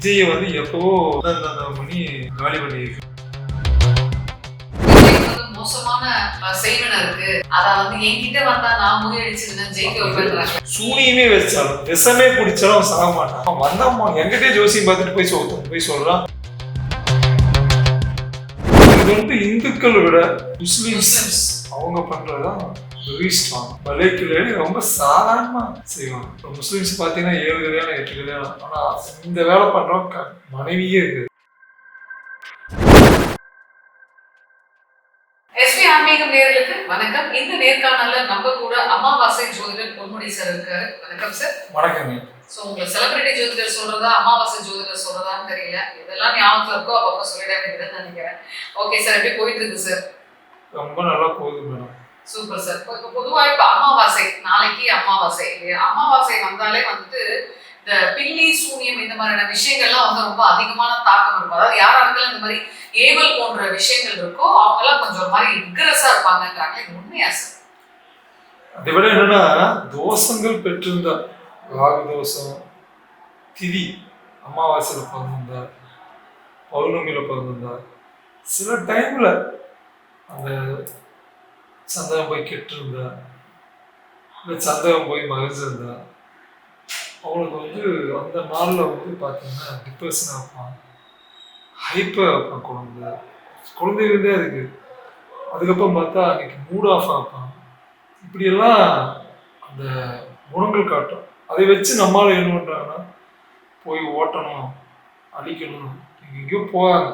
விஜயை வந்து எப்பவோ மணி காலி பண்ணியிருக்கு மோசமான செய்வன இருக்கு அத வந்து என்கிட்ட வந்தா நான் முறியடிச்சிருந்தேன் ஜெயிக்க வைப்பேன்றாங்க. சூனியமே வச்சாலும் விஷமே குடிச்சாலும் சாக மாட்டான். என்கிட்டயே ஜோசியம் பார்த்துட்டு போய் சொல் போய் சொல்றான். இது வந்து இந்துக்களை விட முஸ்லிம்ஸ் முஸ்லிம்ஸ். அவங்க பண்றதுதான் வெரி ஸ்ட்ராங் மலைக்குள்ளே ரொம்ப சாதாரணமா செய்வாங்க. இப்போ முஸ்லிம்ஸ் பார்த்தீங்கன்னா ஏழு கல்யாணம் எட்டு கல்யாணம் ஆனா இந்த வேலை பண்றவங்க க- மனைவியே இருக்கு எஸ்பி ஆன்மீகம் நேர்களுக்கு வணக்கம். இந்த நேர்காணல்ல நம்ம கூட அமாவாசை ஜோதிடர் பொன்முடி சார் இருக்காரு. வணக்கம் சார் வணக்கங்க. சோ உங்களை செலிபிரிட்டி ஜோதிடர் சொல்றதா அமாவாசை ஜோதிடர் சொல்றதான்னு தெரியல. இதெல்லாம் ஞாபகத்துல இருக்கோ அப்பப்போ சொல்லிட வேண்டியதுன்னு நினைக்கிறேன். ஓகே சார் எப்படி போயிட்டு இருக்கு சார் ரொம்ப நல்லா போகுது மேடம் சூப்பர் சார் இப்போ இப்போ பொதுவாக இப்போ அமாவாசை நாளைக்கு அமாவாசை இல்லையா? அமாவாசை வந்தாலே வந்துட்டு இந்த பில்லி சூனியம் இந்த மாதிரியான விஷயங்கள்லாம் வந்து ரொம்ப அதிகமான தாக்கம் இருக்கும். அதாவது யாராருக்கெல்லாம் இந்த மாதிரி ஏவல் போன்ற விஷயங்கள் இருக்கோ அவங்கெல்லாம் கொஞ்சம் ஒரு மாதிரி விக்ரஸா இருப்பாங்கன்றாங்க இது உண்மையா சார் அதை விட என்னன்னா தோஷங்கள் பெற்றிருந்தா ராகு தோஷம் திதி அமாவாசையில் பிறந்திருந்தார் பௌர்ணமியில் பிறந்திருந்தார் சில டைம்ல அந்த சந்தேகம் போய் கெட்டிருந்தா இல்லை சந்தகம் போய் மகிழ்ந்திருந்தா அவங்களுக்கு வந்து அந்த நாளில் வந்து பார்த்தீங்கன்னா டிப்ரெஷன் ஆப்பான் ஹைப்பர் இருப்பான் குழந்தை. குழந்தைகளே அதுக்கு அதுக்கப்புறம் பார்த்தா அன்னைக்கு மூட் ஆஃப் ஆப்பான் இப்படியெல்லாம் அந்த குணங்கள் காட்டும். அதை வச்சு நம்மளால் என்ன பண்ணுறாங்கன்னா போய் ஓட்டணும் அடிக்கணும். எங்கேயோ போகாது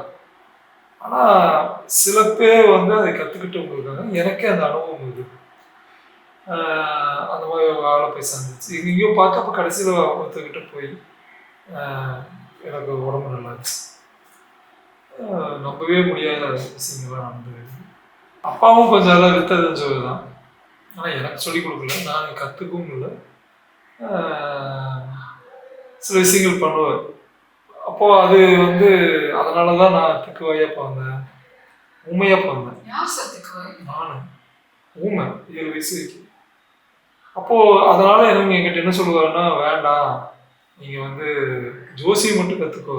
ஆனால் சில பேர் வந்து அதை கற்றுக்கிட்டவங்க இருக்காங்க எனக்கே அந்த அனுபவம் இது. அந்த மாதிரி ஒரு ஆளை போய் சந்திச்சு. எங்கேயோ பார்த்தப்ப கடைசியில் ஒருத்தர்கிட்ட போய் எனக்கு உடம்பு நல்லா இருந்துச்சு. நம்பவே முடியாத விஷயங்கள்லாம் நடந்தது அப்பாவும் கொஞ்சம் நல்லா வித்த தெரிஞ்சவர் தான். ஆனால் எனக்கு சொல்லிக் கொடுக்கல. நான் கற்றுக்கவும் இல்லை. சில விஷயங்கள் பண்ணுவேன். அப்போ அது வந்து அதனால தான் நான் திக்குவாயாக பிறந்தேன் ஊமையாக பிறந்தேன் திக்குவாய்? நானும் ஊமை ஏழு வயசு வரைக்கும் அப்போ அதனால எனக்கு என்கிட்ட என்ன சொல்லுவாருன்னா வேண்டாம் நீங்க வந்து ஜோசியம் மட்டும் கத்துக்கோ.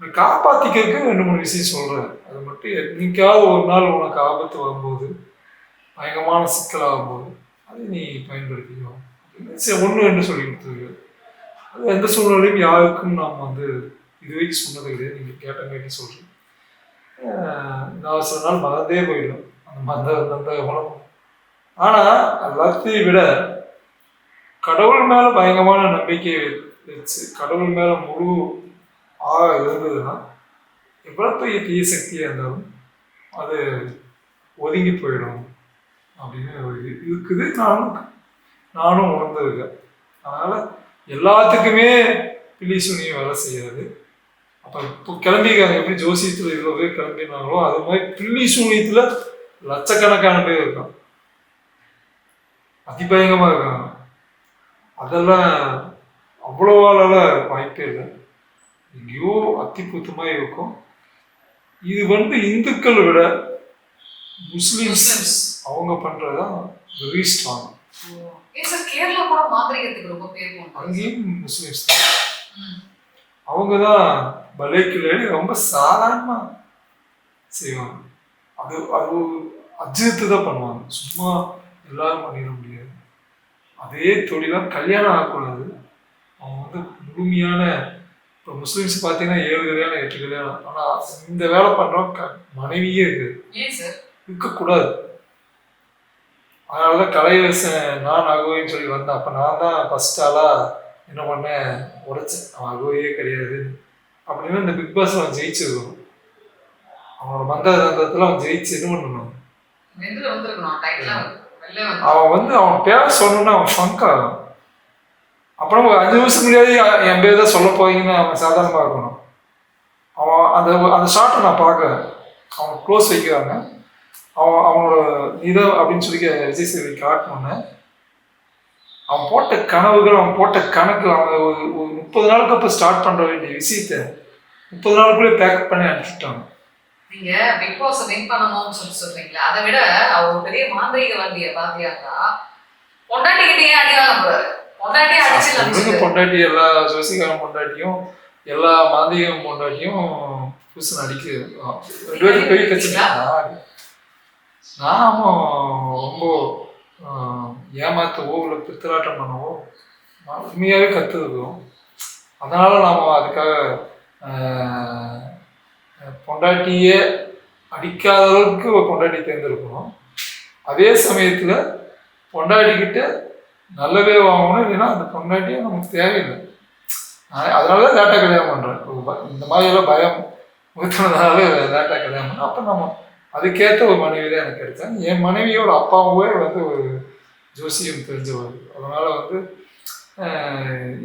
நான் காப்பாத்திக்கிறதுக்கு ரெண்டு மூணு விஷயம் சொல்றேன். அது மட்டும் என்னைக்காவது ஒரு நாள் உனக்கு ஆபத்து வரும்போது பயங்கரமான சிக்கல் ஆகும்போது அதை நீ பயன்படுத்திக்கோ. அப்படின்னு சரி ஒன்று ரெண்டு சொல்லி கொடுத்துருக்கு அது எந்த சூழ்நிலையும் யாருக்கும் நாம் வந்து இது வரைக்கும் சொன்னது கிடையாது நீங்கள் கேட்டங்காட்டி சொல்கிறேன் நான் சில நாள் மறந்தே போயிடும். அந்த மந்த அந்த குணம். ஆனால் எல்லாத்தையும் விட கடவுள் மேலே பயங்கரமான நம்பிக்கை வச்சு கடவுள் மேலே முழு ஆக இருந்ததுன்னா எவ்வளோ பெரிய தீய சக்தியாக இருந்தாலும் அது ஒதுங்கி போயிடும் அப்படின்னு ஒரு இருக்குது. நானும் நானும் உணர்ந்திருக்கேன். அதனால் எல்லாத்துக்குமே பில்லி வேலை செய்யாது. அப்போ இப்போ கிளம்பிக்காங்க எப்படி ஜோசியத்தில் இவ்வளோ பேர் கிளம்பினாங்களோ அது மாதிரி பில்லி சூனியத்தில் லட்சக்கணக்கான பேர் இருக்கான் அதிபயங்கமாக இருக்காங்க. அதெல்லாம் அவ்வளோவால வாய்ப்பே இல்லை. எங்கேயோ அத்திபுத்தமாக இருக்கும். இது வந்து இந்துக்களை விட முஸ்லிம்ஸ். அவங்க பண்ணுறதுதான் வெரி ஸ்ட்ராங் கேரளா கூட மாந்திரிகத்துக்கு ரொம்ப பேர் அங்கேயும் முஸ்லிம்ஸ் தான். அவங்க தான் பலேக்கில் ரொம்ப சாதாரணமாக செய்வாங்க. அது அது அஜித்து தான் பண்ணுவாங்க. சும்மா எல்லாரும் பண்ணிட முடியாது. அதே தொழிலாக கல்யாணம் ஆகக்கூடாது. அவங்க வந்து முழுமையான இப்போ முஸ்லீம்ஸ் பார்த்தீங்கன்னா ஏழு கல்யாணம் எட்டு கல்யாணம். ஆனால் இந்த வேலை பண்ணுறவங்க க மனைவியே இருக்குது. இருக்கக்கூடாது. அதனால தான் கலையரசன் நான் அகோயின்னு சொல்லி வந்தேன். அப்போ நான் தான் ஃபஸ்ட் ஆளாக என்ன பண்ணேன் உடைச்சேன். அவன் அகோயே கிடையாது. அப்படின்னு இந்த பிக் பாஸ் அவன் ஜெயிச்சிருக்கணும். அவனோட மந்த தந்தத்தில் அவன் ஜெயிச்சு என்ன பண்ணணும். அவன் வந்து அவன் பேர் சொல்லணும்னா அவன் ஃபங்க் ஆகும். அப்புறம் ஒரு அஞ்சு நிமிஷம் முன்னாடி என் பேர் தான் சொல்ல போறீங்கன்னு அவன் சாதாரணமாக இருக்கணும். அவன் அந்த அந்த ஷார்ட்டை நான் பார்க்குறேன். அவன் க்ளோஸ் வைக்கிறாங்க. அவன் அவனோட இதை அப்படின்னு சொல்லி விஜய் சேவை காட்டணுன்னு அவன் போட்ட கனவுகள் அவன் போட்ட கணக்கு அவன் ஒரு ஒரு முப்பது நாளுக்கு அப்போ ஸ்டார்ட் பண்ணுற வேண்டிய விஷயத்த முப்பது நாளுக்குள்ளே பேக்கப் பண்ணி அனுப்பிச்சிட்டாங்க நீங்க பிக் பாஸ் வின் பண்ணணும்னு சொல்லி சொல்றீங்களா அதை விட அவர் பெரிய மாந்திரிக வண்டிய பாத்தியாக்கா பொண்டாட்டிக்கிட்டே அடி வாங்க போறாரு. பொண்டாட்டி அடிச்சு பொண்டாட்டி எல்லா ஜோசிகாரன் பொண்டாட்டியும் எல்லா மாந்திகம் பொண்டாட்டியும் புருஷன் அடிக்குது ரெண்டு பேரும் பெரிய பிரச்சனை. நான் ரொம்ப ஆஹ், இல்லை பித்தலாட்டம் பண்ணவோ உண்மையாகவே கற்றுருக்கோம் அதனால் நாம் அதுக்காக பொண்டாட்டியே அடிக்காத அளவுக்கு ஒரு பொண்டாட்டி தேர்ந்தெடுக்கணும். அதே சமயத்தில் பொண்டாட்டிக்கிட்ட நல்லவே வாங்கணும் இல்லைன்னா அந்த பொண்டாட்டியே நமக்கு தேவையில்லை. அதனால தான் லேட்டாக கல்யாணம் பண்ணுறேன் இந்த மாதிரியெல்லாம் பயம் முகத்தினதுனால லேட்டாக கல்யாணம் பண்ணேன். அப்போ நம்ம அதுக்கேற்ற ஒரு மனைவி தான் எனக்கு எடுத்தேன். என் மனைவியோட அப்பாவே வந்து ஒரு ஜோசியம் தெரிஞ்சவர். அதனால் வந்து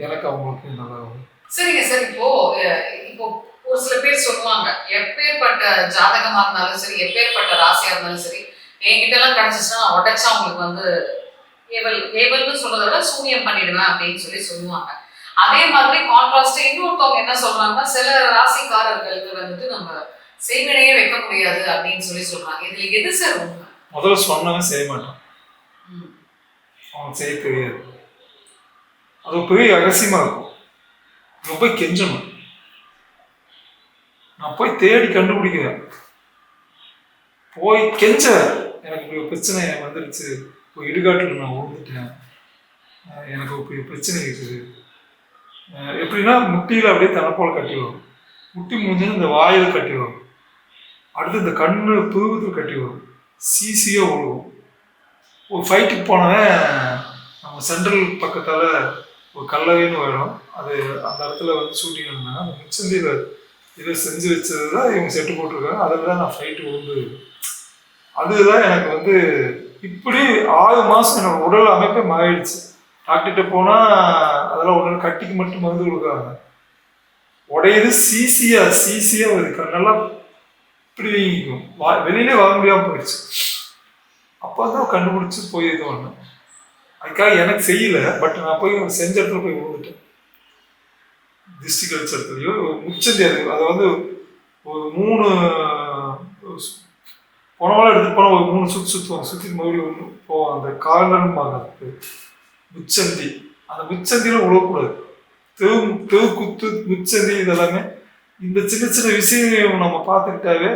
எனக்கு அவங்களுக்கு நல்லா சரிங்க சார் இப்போ இப்போ ஒரு சில பேர் சொல்லுவாங்க எப்பேற்பட்ட ஜாதகமா இருந்தாலும் சரி எப்பேற்பட்ட ராசியா இருந்தாலும் சரி என்கிட்ட எல்லாம் கிடைச்சிச்சுன்னா உடச்சா அவங்களுக்கு வந்து ஏவல் ஏவல்னு சொல்றதை விட சூனியம் பண்ணிடுவேன் அப்படின்னு சொல்லி சொல்லுவாங்க. அதே மாதிரி கான்ட்ராஸ்ட் இன்னொருத்தவங்க என்ன சொல்றாங்கன்னா சில ராசிக்காரர்களுக்கு வந்துட்டு நம்ம செய்வினையே வைக்க முடியாது அப்படின்னு சொல்லி சொல்றாங்க. இதுல எது சார் உண்மை? முதல்ல சொன்னவன் செய்ய மாட்டான். ம். அவனுக்கு செய்ய தெரியாது. அது பெரிய ரகசியமாக இருக்கும். ரொம்ப கெஞ்சணும் நான் போய் தேடி கண்டுபிடிக்கிறேன். போய் கெஞ்ச. எனக்கு இப்படி ஒரு பிரச்சனை வந்துருச்சு. இப்போ இடுகாட்டில் நான் விழுந்துட்டேன் அஹ் எனக்கு பெரிய பிரச்சனை இருக்குது. எப்படின்னா முட்டியில் அப்படியே தனப்போல் கட்டி வரும். முட்டி முடிஞ்சு இந்த வாயில் கட்டி வரும். அடுத்து இந்த கண்ணு புருவத்தில் கட்டி வரும். சீசியாக ஒழுகும் ஒரு ஃபைட்டுக்கு போனவன் நம்ம சென்ட்ரல் பக்கத்தால் ஒரு கல்லவைன்னு வரும். அது அந்த இடத்துல வந்து ஷூட்டிங் இருந்தாங்க அந்த மிச்சந்தியில் இதை செஞ்சு வச்சது தான் இவங்க செட்டு போட்டிருக்காங்க. அதில் தான் நான் ஃபைட்டு விழுந்து அதுதான் எனக்கு வந்து இப்படி ஆறு மாதம் என்னோட உடல் அமைப்பே மாறிடுச்சு. டாக்டர்கிட்ட போனால் அதெல்லாம் உடனே கட்டிக்கு மட்டும் மருந்து கொடுக்குறாங்க உடையுது சீசியாக சீசியா வருது கண்ணெல்லாம் இப்படி வா வெளியிலே வர முடியாமல் போயிடுச்சு. அப்போ தான் கண்டுபிடிச்சி போய் இது பண்ணேன். அதுக்காக எனக்கு செய்யல பட் நான் போய் செஞ்ச இடத்துல போய் விழுந்துட்டேன். திருஷ்டி கழிச்ச இடத்துலையோ முச்சந்தி அது அதை வந்து ஒரு மூணு போனவெல்லாம் எடுத்துட்டு போனால் ஒரு மூணு சுற்றி சுற்றுவாங்க சுற்றி மறுபடியும் ஒன்று போவோம் அந்த காலன்னு அதுக்கு முச்சந்தி. அந்த முச்சந்தியில் விழக்கூடாது. தெவு தெவு குத்து முச்சந்தி இதெல்லாமே இந்த சின்ன சின்ன விஷயம் நம்ம பார்த்துக்கிட்டாவே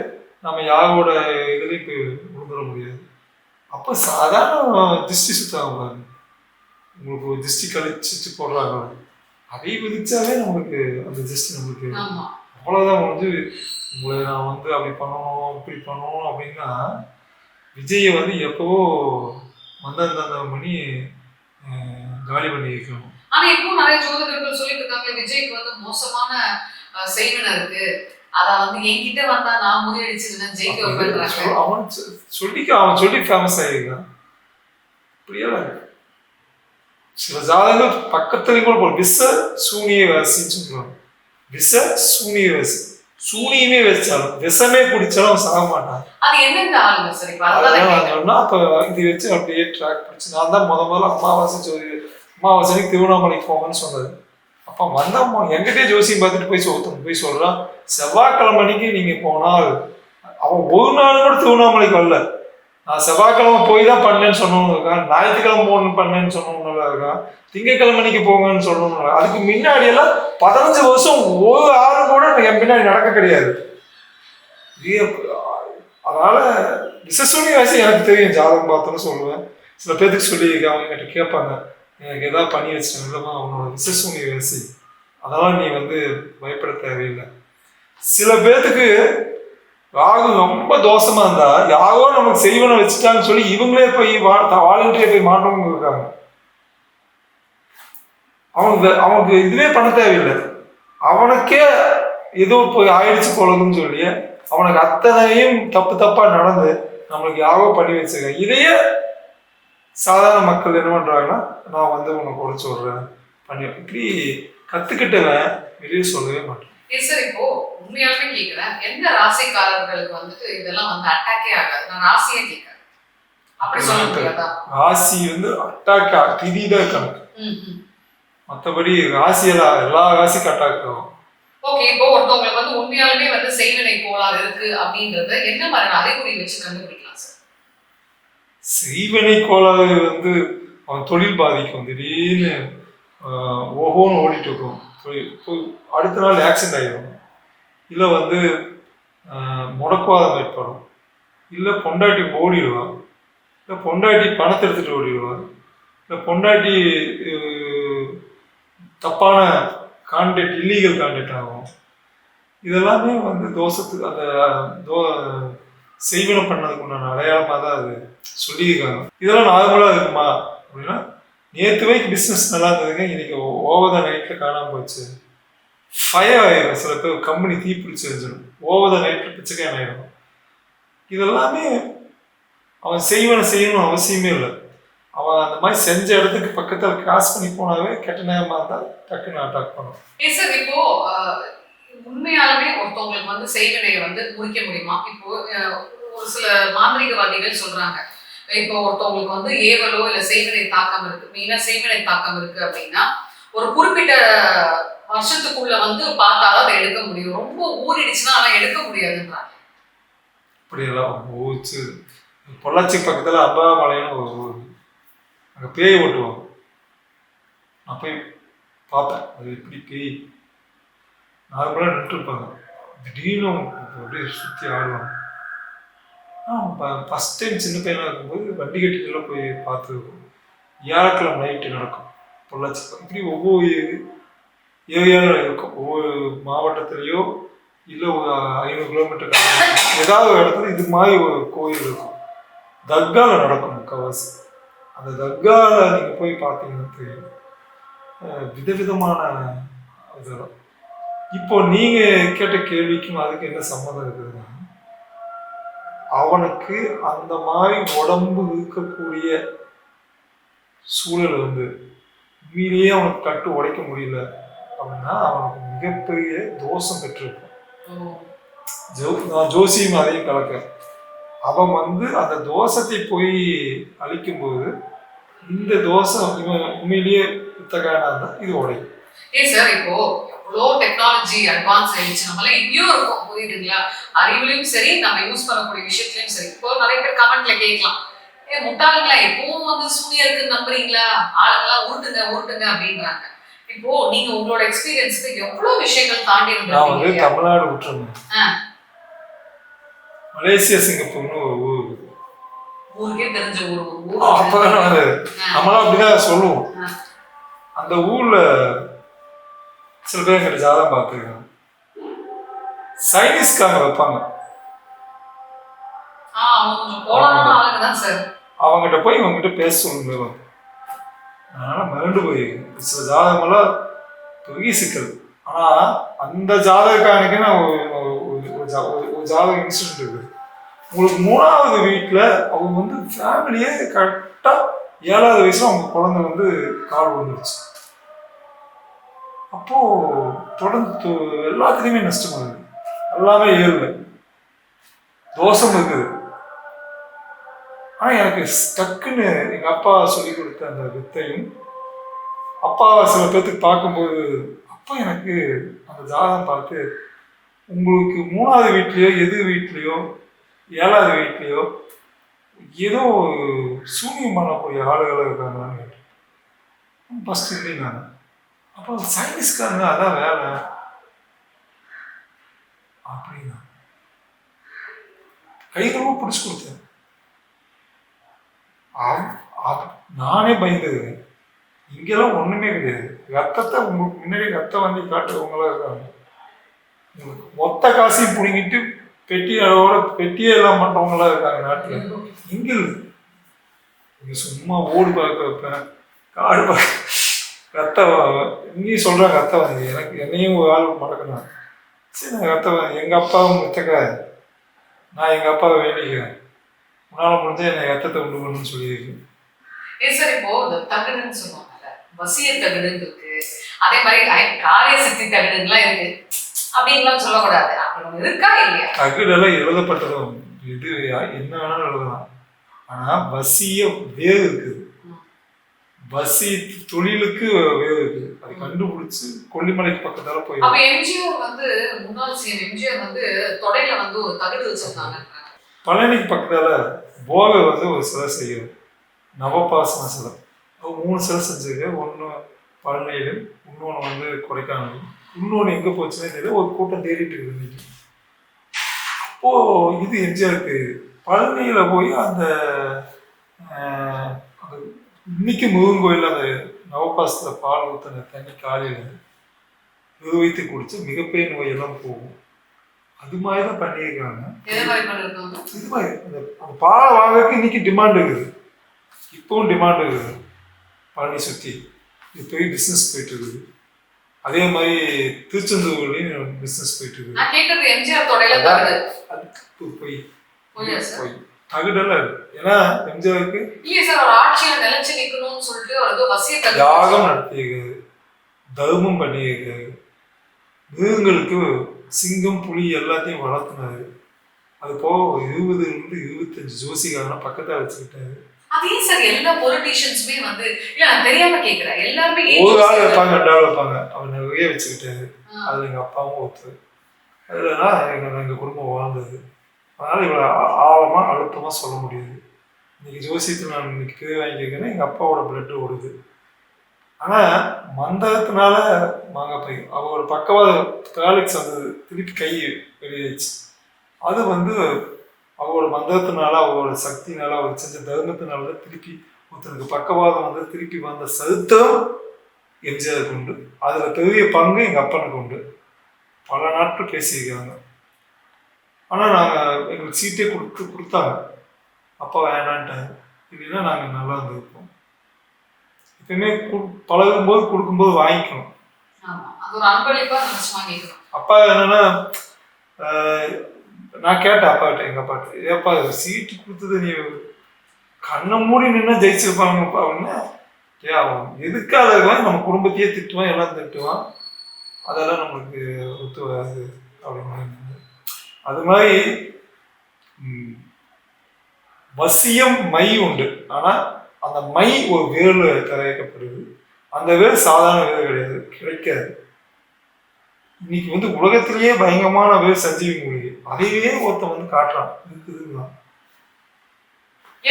நம்ம யாரோட இதுலேயும் போய் விழுந்துட முடியாது. அப்போ சாதாரண திருஷ்டி பாருங்க உங்களுக்கு ஒரு திருஷ்டி கழிச்சிட்டு போடுறாங்க அதை விதிச்சாவே நம்மளுக்கு அந்த திருஷ்டி நம்மளுக்கு அவ்வளோதான் வந்து உங்களை நான் வந்து அப்படி பண்ணணும் இப்படி பண்ணணும் அப்படின்னா விஜயை வந்து எப்போவோ மந்தாந்தாந்தம் பண்ணி அஹ், காலி பண்ணி வைக்கணும். ஆனா இப்போ நிறைய ஜோதிடர்கள் சொல்லிட்டு இருக்காங்க விஜய்க்கு வந்து மோசமான செய்வினை இருக்கு. அத வந்து என்கிட்ட வந்தா நான் முறியடிச்சிருந்தேன் ஜெயிக்க அவன் சொல்லிக்க அவன் சொல்லி ஃபேமஸ் ஆகிருக்கான் இருக்கு சில ஜாதகங்கள் பக்கத்துலேயும் கூட போகும் விச சூனிய வாசின்னு சொல்லுவாங்க. விச சூனிய வாசி. சூனியமே வச்சாலும் விஷமே குடிச்சாலும் சாக மாட்டான். அது ஆளுங்க சார்? அப்ப இது வச்சு அப்படியே ட்ராக் நான் தான் முத முதல்ல அமாவாசை ஜோதி அமாவாசைக்கு திருவண்ணாமலைக்கு போங்கன்னு சொன்னது. அப்போ வந்தம்மா எங்கிட்டே ஜோசியம் பார்த்துட்டு போய் ஒருத்தன் போய் சொல்கிறான் செவ்வாய்க்கிழமை அன்னைக்கு நீங்கள் போனால் அவன் ஒரு நாள் கூட திருவண்ணாமலைக்கு வரல. நான் செவ்வாய்க்கிழமை போய் தான் பண்ணேன்னு சொன்னவங்க இருக்கான் ஞாயிற்றுக்கிழமை போகணும்னு பண்ணேன்னு சொன்னவங்க இருக்கான் திங்கக்கிழமை அன்னைக்கு போங்கன்னு சொன்னவங்க அதுக்கு முன்னாடி எல்லாம் பதினஞ்சு வருஷம் ஒரு ஆறு கூட என் பின்னாடி நடக்க கிடையாது. அதனால விசசூனி வயசு எனக்கு தெரியும் ஜாதகம் பார்த்தோன்னு சொல்லுவேன். சில பேர்த்துக்கு சொல்லி அவங்க கிட்ட கேட்பாங்க. எனக்கு ஏதாவது பண்ணி வச்சிட்டேன் இல்லைம்மா அவனோட விசசூனி வயசு அதெல்லாம் நீ வந்து பயப்பட தேவையில்லை. சில பேர்த்துக்கு ராகு ரொம்ப தோஷமா இருந்தா யாரோ நமக்கு செய்வனை வச்சுட்டான்னு சொல்லி இவங்களே போய் வாலண்டியர் போய் மாற்றவங்க இருக்காங்க. அவனுக்கு அவனுக்கு இதுவே பண்ண தேவையில்லை. அவனுக்கே ஏதோ போய் ஆயிடுச்சு போலதுன்னு சொல்லி அவனுக்கு அத்தனையும் தப்பு தப்பா நடந்து நம்மளுக்கு யாரோ பண்ணி வச்சிருக்காங்க. இதையே சாதாரண மக்கள் என்ன பண்றாங்கன்னா நான் வந்து உனக்கு உடச்சு விடுறேன் பண்ணி இப்படி கத்துக்கிட்டவன் வெளியே சொல்லவே மாட்டான். ஏன் சார் இப்போ உண்மையாலுமே கேக்குறேன். எந்த ராசிக்காரர்களுக்கு வந்துட்டு இதெல்லாம் வந்து அட்டாக்கே ஆகாது? நான் ராசியே கேட்கறேன் அப்படி சொல்ல ராசி வந்து அட்டாக் திதி தான் கணக்கு. மற்றபடி ராசியெல்லாம் எல்லா ராசிக்கும் அட்டாக் ஆகும். ஓகே இப்போ ஒருத்தவங்களுக்கு வந்து உண்மையாலுமே வந்து செய்வினை கோளாறு இருக்கு அப்படிங்கறத என்ன மாதிரியான அறிகுறி வச்சு கண்டுபிடிக்கலாம் சார்? செய்வனை கோளாறு வந்து அவன் தொழில் பாதிக்கும். திடீர்னு ஆஹ், ஓஹோன்னு ஓடிட்டு இருக்கும் அடுத்த நாள் ஆக்சிடென்ட் ஆகிடும் இல்லை வந்து முடக்குவாதம் ஏற்படும் இல்லை பொண்டாட்டி ஓடிடுவான் இல்லை பொண்டாட்டி பணத்தை எடுத்துகிட்டு ஓடிடுவான் இல்லை பொண்டாட்டி தப்பான கான்டெக்ட் இல்லீகல் கான்டெக்ட் ஆகும். இதெல்லாமே வந்து தோஷத்துக்கு அந்த தோ செய்வனம் பண்ணதுக்கு உண்டான அடையாளமாக தான் அது சொல்லியிருக்காங்க. இதெல்லாம் நார்மலாக இருக்குமா? அப்படின்னா நேற்று வரைக்கும் பிஸ்னஸ் நல்லா இருந்ததுங்க. இன்னைக்கு ஓவர் த நைட்டில் காணாமல் போச்சு. ஃபயர் ஆயிடும் சில பேர் கம்பெனி தீ பிடிச்சி வச்சிடும் ஓவர் த நைட்டில் பிச்சைக்கான ஆயிடும் இதெல்லாமே அவன் செய்வனை செய்யணும்னு அவசியமே இல்லை. அவன் அந்த மாதிரி செஞ்ச இடத்துக்கு பக்கத்தில் கிராஸ் பண்ணி போனாவே கெட்ட நேரமாக இருந்தால் டக்குன்னு அட்டாக் பண்ணும். இப்போ உண்மையாலுமே ஒருத்தவங்களுக்கு வந்து செய்வினையை வந்து முடிக்க முடியுமா? இப்போ ஒரு சில மாந்திரிகவாதிகள் சொல்றாங்க. இப்போ ஒருத்தவங்களுக்கு வந்து ஏவலோ இல்ல செய்வினை தாக்கம் இருக்கு. மெயினா செய்வினை தாக்கம் இருக்கு அப்படின்னா ஒரு குறிப்பிட்ட வருஷத்துக்குள்ள வந்து பார்த்தாலும் அதை எடுக்க முடியும். ரொம்ப ஊறிடுச்சுன்னா அதை எடுக்க முடியாதுன்றாங்க. அப்படியெல்லாம் ஊச்சு பொள்ளாச்சி பக்கத்தில் அம்பாமலைன்னு ஒரு ஊர் அங்கே பேய் ஓட்டுவாங்க. நான் போய் பார்த்தேன். அது எப்படி பேய்? நார்மலாக நின்றுருப்பாங்க. திடீர்னு அப்படியே சுற்றி ஆடுவாங்க. ஃபஸ்ட் டைம் சின்ன பையனாக இருக்கும்போது வண்டி கட்டிட்டுலாம் போய் பார்த்துருக்கோம். வியாழக்கிழமை நைட்டு நடக்கும். பொள்ளாச்சி இப்படி ஒவ்வொரு ஏரியாவில் இருக்கும். ஒவ்வொரு மாவட்டத்துலேயோ இல்லை ஒரு ஐநூறு கிலோமீட்டர் ஏதாவது ஒரு இடத்துல இது மாதிரி ஒரு கோயில் இருக்கும். தர்காவில் நடக்கும் முக்கால்வாசி. அந்த தர்காவில் நீங்கள் போய் பார்த்தீங்கன்னா தெரியும். விதவிதமான இதெல்லாம். இப்போ நீங்கள் கேட்ட கேள்விக்கும் அதுக்கு என்ன சம்மந்தம் இருக்குதுன்னா அவனுக்கு அந்த மாதிரி உடம்பு இருக்கக்கூடிய சூழல் வந்து உண்மையிலேயே அவனுக்கு கட்டு உடைக்க முடியல அப்படின்னா அவனுக்கு மிகப்பெரிய தோஷம் பெற்றிருக்கும். ஜோ நான் ஜோசியம் அதையும் கலக்கிறேன் அவன் வந்து அந்த தோஷத்தை போய் அழிக்கும்போது இந்த தோஷம் இவன் உண்மையிலேயே புத்தகானா இருந்தால் இது உடையும். ஏ சார் இப்போ எவ்வளோ டெக்னாலஜி அட்வான்ஸ் ஆயிடுச்சு. நம்மள எங்கேயோ இருக்கும். புரியுதுங்களா? அறிவுலையும் சரி நம்ம யூஸ் பண்ணக்கூடிய விஷயத்துலயும் சரி. இப்போ நிறைய பேர் கமெண்ட்ல கேட்கலாம். ஏ முட்டாளுங்களா எப்பவும் வந்து சூனியா இருக்குன்னு நம்புறீங்களா? ஆளுங்கெல்லாம் உருட்டுங்க உருட்டுங்க அப்படின்றாங்க. இப்போ நீங்க உங்களோட எக்ஸ்பீரியன்ஸ்க்கு எவ்வளவு விஷயங்கள் தாண்டி இருந்திருக்கீங்க தமிழ்நாடு விட்டுருந்தேன் ஆ. மலேசியா சிங்கப்பூர்னு ஒரு ஊர். ஊருக்கே தெரிஞ்ச ஊர். அப்பதான் நம்மளாம் அப்படிதான் சொல்லுவோம். அந்த ஊர்ல சில பேர் எங்கிட்ட ஜாதகம் பார்த்துருக்காங்க சைனீஸ்காரங்க வைப்பாங்க. அவங்ககிட்ட போய் இவங்ககிட்ட பேச சொல்லுங்க அதனால மிரண்டு போயிருக்கேன் சில ஜாதகமெல்லாம் பெரிய சிக்கல். ஆனா அந்த ஜாதகக்காரனுக்கு நான் ஒரு ஜாதக இன்சிடென்ட் இருக்குது உங்களுக்கு மூணாவது வீட்டில் அவங்க வந்து ஃபேமிலியே கரெக்டாக ஏழாவது வயசுல அவங்க குழந்தை வந்து கால் விழுந்துருச்சு. அப்போது தொடர்ந்து எல்லாத்துலேயுமே நஷ்டம் வருது எல்லாமே ஏறல தோஷம் இருக்குது. ஆனால் எனக்கு ஸ்டக்குன்னு எங்கள் அப்பா சொல்லி கொடுத்த அந்த வித்தையும் அப்பா சில பேர்த்துக்கு பார்க்கும்போது அப்போ எனக்கு அந்த ஜாதகம் பார்த்து உங்களுக்கு மூணாவது வீட்லேயோ எது வீட்லேயோ ஏழாவது வீட்லேயோ ஏதோ சூனியம் பண்ணக்கூடிய ஆளுகளாக இருக்காங்களான்னு கேட்டேன். ஃபஸ்ட்டு இல்லைங்க அப்போ சயின்ஸ்காரங்க அதான் வேலை அப்படின்னா கைகளவு பிடிச்சி கொடுத்தேன். நானே பயந்துக்கிறேன் இங்கெல்லாம் ஒண்ணுமே கிடையாது. ரத்தத்தை உங்களுக்கு முன்னாடி ரத்தம் வாங்கி காட்டுறவங்களா இருக்காங்க. உங்களுக்கு மொத்த காசையும் பிடுங்கிட்டு பெட்டி அளவோட பெட்டியே எல்லாம் பண்றவங்களா இருக்காங்க நாட்டுல. இங்க சும்மா ஓடு பார்க்க வைப்பேன். காடு பார்க்க ரத்தம் இங்கேயும் சொல்றாங்க ரத்தம் வாங்கி எனக்கு என்னையும் ஒரு ஆள் மடக்கணும் சரி நான் ரத்தம் வாங்கி எங்க அப்பாவும் முத்தக்க நான் எங்க அப்பாவை வேண்டிக்கிறேன். உன்னால முடிஞ்சா என்னை ரத்தத்தை உண்டு பண்ணணும்னு சொல்லியிருக்கேன். ஏ சார் இப்போ இந்த தகடுன்னு சொல்லுவாங்கல்ல வசிய தகடுன்னு இருக்கு. அதே மாதிரி காரிய சித்தி தகடுன்னுலாம் இருக்கு. அப்படின்லாம் சொல்லக்கூடாது. அப்படி இருக்கா இல்லையா? தகுடெல்லாம் எழுதப்பட்டதும் இது என்ன வேணாலும் எழுதலாம். ஆனா வசிய வேறு இருக்குது. வசி தொழிலுக்கு வேறு அது கண்டுபிடிச்சு கொல்லிமலைக்கு பக்கத்தால போய் அப்ப எம்ஜிஆர் வந்து முன்னாள் சிஎம் எம்ஜிஆர் வந்து தொடையில வந்து ஒரு தகடு வச்சிருந்தாங்க. பழனிக்கு பக்கத்தால போக வந்து ஒரு சிலை செய்யும் நவபாசன சிலை. மூணு சிலை செஞ்சிருக்கு. ஒன்று பழனியிலும் இன்னொன்று வந்து கொடைக்கானலும் இன்னொன்று எங்கே போச்சுன்னே தெரியல. ஒரு கூட்டம் தேடிட்டு இருக்குது இன்னைக்கு. அப்போ இது எம்ஜிஆருக்கு பழனியில் போய் அந்த இன்னைக்கு முருகன் கோயில் அந்த நவபாசத்தில் பால் ஊற்றின தண்ணி காலையில் இது வைத்து குடிச்சு மிகப்பெரிய நோயெல்லாம் போகும். அது மாதிரி தான் பண்ணியிருக்காங்க இது மாதிரி அந்த பாலை வாங்கறதுக்கு இன்னைக்கு டிமாண்ட் இருக்குது. இப்போவும் டிமாண்ட் இருக்குது. பழனி சுற்றி இது பெரிய பிஸ்னஸ் போயிட்டு இருக்குது அதே மாதிரி திருச்செந்தூர்லேயும் பிஸ்னஸ் போயிட்டு இருக்குது எம்ஜிஆர் போய் போய். இருக்கு. ஏன்னா எம்ஜிஆருக்கு இல்லையே சார் ஒரு ஆட்சியில நிலைச்சு நிக்கணும்னு சொல்லிட்டு ஏதோ வசிய யாகம் நடத்தியிருக்காரு. தர்மம் பண்ணியிருக்காரு. மிருகங்களுக்கு சிங்கம் புலி எல்லாத்தையும் வளர்த்துனாரு. அது போக ஒரு இருபதுலேருந்து இருபத்தஞ்சு ஜோசிகாரனை பக்கத்தில் வச்சுக்கிட்டாரு. அதே சார் எல்லா பொலிட்டீஷியன்ஸுமே வந்து இல்ல நான் தெரியாம கேக்குறேன். எல்லாருமே ஏன் ஒரு ஆள்? வைப்பாங்க ரெண்டு ஆள் வைப்பாங்க அவர் நிறைய வச்சுக்கிட்டாரு. ஆ. அது எங்கள் அப்பாவும் ஒருத்தர். அதுலனா எங்கள் எங்கள் குடும்பம் வாழ்ந்தது. அதனால் இவ்வளோ ஆழமாக அழுத்தமாக சொல்ல முடியுது. இன்னைக்கு ஜோசியத்தில் நான் இன்னைக்கு பேர் வாங்கியிருக்கேன்னா எங்கள் அப்பாவோட பிளட்டு ஓடுது. ஆனால் மந்தகத்தினால மாங்காய் பை அவரோட பக்கவாத காலிக்ஸ் வந்தது திருப்பி கை வெளியேச்சு அது வந்து அவரோட மந்தகத்தினால அவரோட சக்தினால அவர் செஞ்ச தர்மத்தினால திருப்பி ஒருத்தருக்கு பக்கவாதம் வந்து திருப்பி வந்த சருத்தம் எம்ஜிஆருக்கு உண்டு. அதில் பெரிய பங்கு எங்கள் அப்பனுக்கு உண்டு. பல நாட்கள் பேசியிருக்காங்க. ஆனால் நாங்கள் எங்களுக்கு சீட்டே கொடுத்து கொடுத்தாங்க. அப்பா வேணான்ட்டாங்க இல்லைன்னா நாங்கள் நல்லா இருந்திருப்போம். எப்பயுமே பழகும்போது கொடுக்கும்போது வாங்கிக்கணும். அப்பா என்னன்னா நான் கேட்டேன் அப்பாட்ட எங்கள் அப்பாட்ட ஏப்பா சீட்டு கொடுத்தது நீ கண்ணை மூடி நின்னா ஜெயிச்சிருப்பாங்கப்பா. அப்படின்னா ஏ அவன் எதுக்காக நம்ம குடும்பத்தையே திட்டுவான் எல்லாம் திட்டுவான். அதெல்லாம் நம்மளுக்கு ஒத்து வராது. அப்படின்னு அது மாதிரி வசியம் மை உண்டு. ஆனால் அந்த மை ஒரு வேர்ல தயாரிக்கப்படுது அந்த வேர் சாதாரண வேர் கிடையாது கிடைக்காது. இன்னைக்கு வந்து உலகத்திலேயே பயங்கரமான வேர் சஞ்சீவி மூலிகை. அதையே ஒருத்தன் வந்து காட்டுறான். இருக்குதுங்களா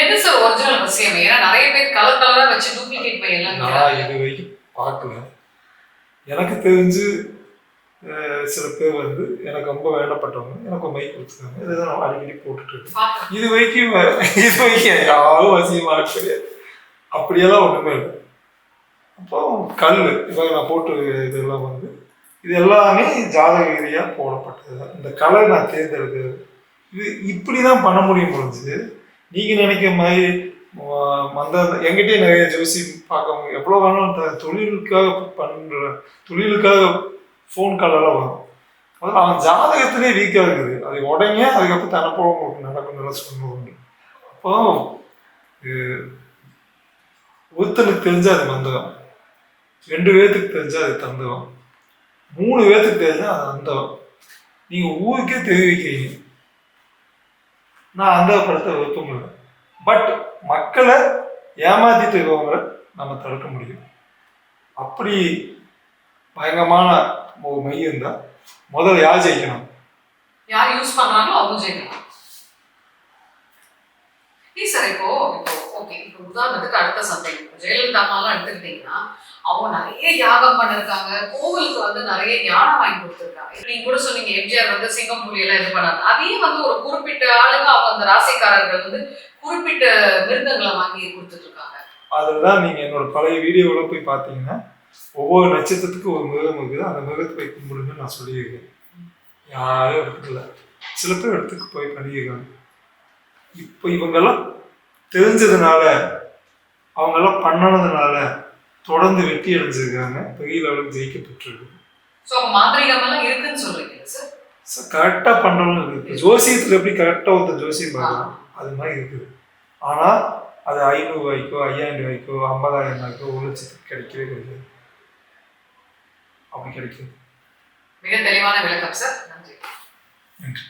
எது சார் ஒரிஜினல் விஷயம் ஏன்னா நிறைய பேர் கலர் கலரா வச்சு டூப்ளிகேட் பை எல்லாம் நான் விக்கிறாங்க. இது வரைக்கும் பார்க்கல. எனக்கு தெரிஞ்சு சில பேர் வந்து எனக்கு ரொம்ப வேண்டப்பட்டவங்க எனக்கு மை கொடுத்துருக்காங்க. இதுதான் நான் அடிக்கடி போட்டுட்டு இருக்கேன் இது வரைக்கும் இது வரைக்கும் யாரும் வசியமாக கிடையாது அப்படியெல்லாம் ஒன்றுமே இல்லை. அப்போ கல் இவங்க நான் போட்டு இதெல்லாம் வந்து இது எல்லாமே ஜாதக ரீதியாக போடப்பட்டது தான். இந்த கலர் நான் தேர்ந்தெடுக்கிறது. இது இப்படி தான் பண்ண முடியும் முடிஞ்சு நீங்கள் நினைக்கிற மாதிரி மந்த எங்கிட்டே நிறைய ஜோசி பார்க்கவங்க எவ்வளோ வேணாலும் தொழிலுக்காக பண்ணுற தொழிலுக்காக ஃபோன் காலெல்லாம் வரும். அதாவது அவன் ஜாதகத்திலே வீக்காக இருக்குது. அது உடனே அதுக்கப்புறம் தனப்போ உங்களுக்கு நடக்கும் நல்லா சொல்லுவாங்க அப்போ ஒருத்தனுக்கு தெரிஞ்சால் அது மந்தகம். ரெண்டு பேர்த்துக்கு தெரிஞ்சால் அது தந்தகம். மூணு பேர்த்துக்கு தெரிஞ்சால் அது அந்தகம். நீங்கள் ஊருக்கே தெரிவிக்கிறீங்க. நான் அந்த படத்தை விருப்பம் இல்லை பட் மக்களை ஏமாத்திட்டு இருக்கவங்களை நம்ம தடுக்க முடியும். அப்படி பயங்கரமான ஒரு மை இருந்தா முதல்ல யார் ஜெயிக்கணும்? யார் யூஸ் பண்றாங்களோ அவங்க ஜெயிக்கலாம். ஏய் சார் இப்போ இப்போ ஓகே இப்போ உதாரணத்துக்கு அடுத்த இப்போ ஜெயலலிதா அம்மாலாம் எடுத்துக்கிட்டீங்கன்னா அவங்க நிறைய யாகம் பண்ணிருக்காங்க. கோவிலுக்கு வந்து நிறைய யானை வாங்கி கொடுத்துருக்காங்க. நீங்க கூட சொன்னீங்க எம்ஜிஆர் வந்து சிங்கம் புலி எல்லாம் இது பண்ணாங்க அதையும் வந்து ஒரு குறிப்பிட்ட ஆளுங்க அவங்க அந்த ராசிக்காரர்கள் வந்து குறிப்பிட்ட மிருகங்களை வாங்கி கொடுத்துட்டு இருக்காங்க. அதில் நீங்க என்னோட பழைய வீடியோவில் போய் பார்த்தீங்கன்னா ஒவ்வொரு நட்சத்திரத்துக்கும் ஒரு மிருகம் இருக்குது. அந்த மிருகத்தை போய் கும்பிடுன்னு நான் சொல்லியிருக்கேன். யாரும் எடுத்துக்கல சில பேர் இடத்துக்கு போய் பண்ணியிருக்காங்க. இப்போ இவங்கெல்லாம் தெரிஞ்சதுனால அவங்கெல்லாம் பண்ணனதுனால தொடர்ந்து வெற்றி அடைஞ்சிருக்காங்க. பெரிய லெவலுக்கு ஜெயிக்கப்பட்டிருக்கு. சார் கரெக்டாக பண்ணுறவங்க இருக்குது ஜோசியத்தில் எப்படி கரெக்டாக ஒருத்தர் ஜோசியம் பார்க்கலாம் அது மாதிரி இருக்குது. ஆனால் அது ஐநூறுரூவாய்க்கோ ஐயாயிரம் ரூபாய்க்கோ ஐம்பதாயிரம் ரூபாய்க்கோ ஒரு லட்சத்துக்கு கிடைக்கவே கிடைக்காது அப்படி கிடைக்கும் மிக தெளிவான விளக்கம் சார் நன்றி. நன்றி